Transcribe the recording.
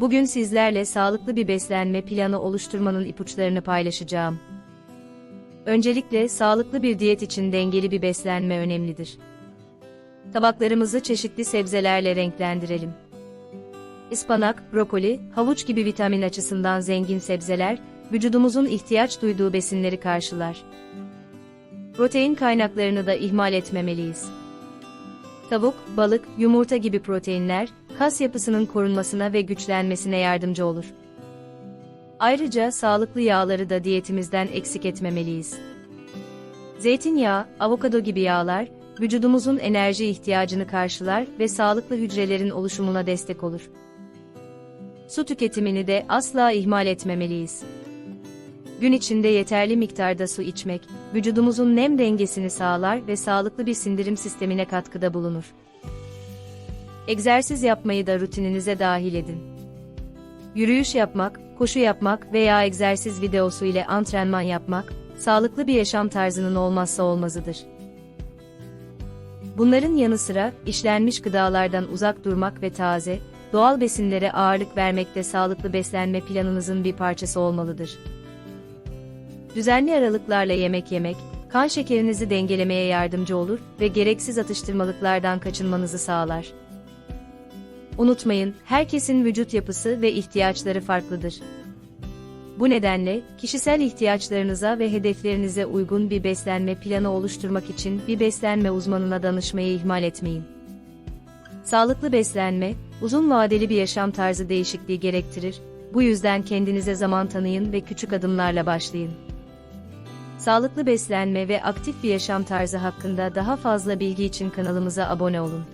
Bugün sizlerle sağlıklı bir beslenme planı oluşturmanın ipuçlarını paylaşacağım. Öncelikle sağlıklı bir diyet için dengeli bir beslenme önemlidir. Tabaklarımızı çeşitli sebzelerle renklendirelim. Ispanak, brokoli, havuç gibi vitamin açısından zengin sebzeler, vücudumuzun ihtiyaç duyduğu besinleri karşılar. Protein kaynaklarını da ihmal etmemeliyiz. Tavuk, balık, yumurta gibi proteinler, kas yapısının korunmasına ve güçlenmesine yardımcı olur. Ayrıca sağlıklı yağları da diyetimizden eksik etmemeliyiz. Zeytinyağı, avokado gibi yağlar, vücudumuzun enerji ihtiyacını karşılar ve sağlıklı hücrelerin oluşumuna destek olur. Su tüketimini de asla ihmal etmemeliyiz. Gün içinde yeterli miktarda su içmek, vücudumuzun nem dengesini sağlar ve sağlıklı bir sindirim sistemine katkıda bulunur. Egzersiz yapmayı da rutininize dahil edin. Yürüyüş yapmak, koşu yapmak veya egzersiz videosu ile antrenman yapmak, sağlıklı bir yaşam tarzının olmazsa olmazıdır. Bunların yanı sıra, işlenmiş gıdalardan uzak durmak ve taze, doğal besinlere ağırlık vermek de sağlıklı beslenme planınızın bir parçası olmalıdır. Düzenli aralıklarla yemek yemek, kan şekerinizi dengelemeye yardımcı olur ve gereksiz atıştırmalıklardan kaçınmanızı sağlar. Unutmayın, herkesin vücut yapısı ve ihtiyaçları farklıdır. Bu nedenle, kişisel ihtiyaçlarınıza ve hedeflerinize uygun bir beslenme planı oluşturmak için bir beslenme uzmanına danışmayı ihmal etmeyin. Sağlıklı beslenme, uzun vadeli bir yaşam tarzı değişikliği gerektirir, bu yüzden kendinize zaman tanıyın ve küçük adımlarla başlayın. Sağlıklı beslenme ve aktif bir yaşam tarzı hakkında daha fazla bilgi için kanalımıza abone olun.